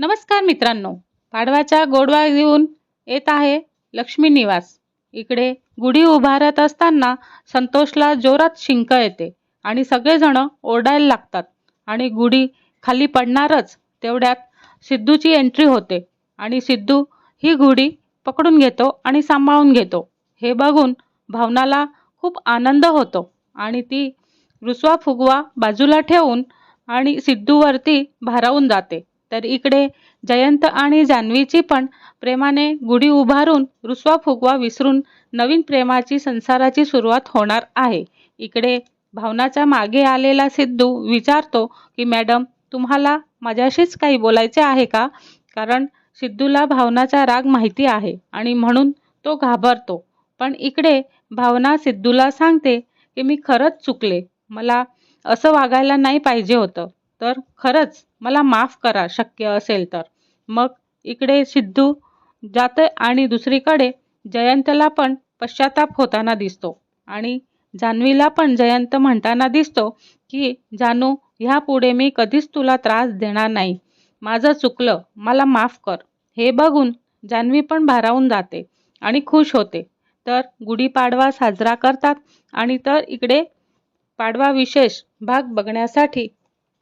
नमस्कार मित्रांनो. पाडव्याच्या गोडवा घेऊन येत आहे लक्ष्मी निवास. इकडे गुढी उभारत असताना संतोषला जोरात शिंक येते आणि सगळेजण ओरडायला लागतात आणि गुढी खाली पडणारच तेवढ्यात सिद्धूची एंट्री होते आणि सिद्धू ही गुढी पकडून घेतो आणि सांभाळून घेतो. हे बघून भावनाला खूप आनंद होतो आणि ती रुसवा फुगवा बाजूला ठेवून आणि सिद्धूवरती भारावून जाते. तर इकडे जयंत आणि जान्हवीची पण प्रेमाने गुढी उभारून रुसवा फुगवा विसरून नवीन प्रेमाची संसाराची सुरुवात होणार आहे. इकडे भावनाच्या मागे आलेला सिद्धू विचारतो की मॅडम तुम्हाला माझ्याशीच काही बोलायचे आहे का? कारण सिद्धूला भावनाचा राग माहिती आहे आणि म्हणून तो घाबरतो. पण इकडे भावना सिद्धूला सांगते की मी खरंच चुकले. मला असं वागायला नाही पाहिजे होतं. तर खरंच मला माफ करा शक्य असेल तर. मग इकडे सिद्धू जाते आणि दुसरीकडे जयंतला पण पश्चाताप होताना दिसतो आणि जान्हवीला पण जयंत म्हणताना दिसतो की जानू ह्यापुढे मी कधीच तुला त्रास देणार नाही. माझं चुकलं मला माफ कर. हे बघून जान्हवी पण भारावून जाते आणि खुश होते. तर गुढीपाडवा साजरा करतात आणि तर इकडे पाडवा विशेष भाग बघण्यासाठी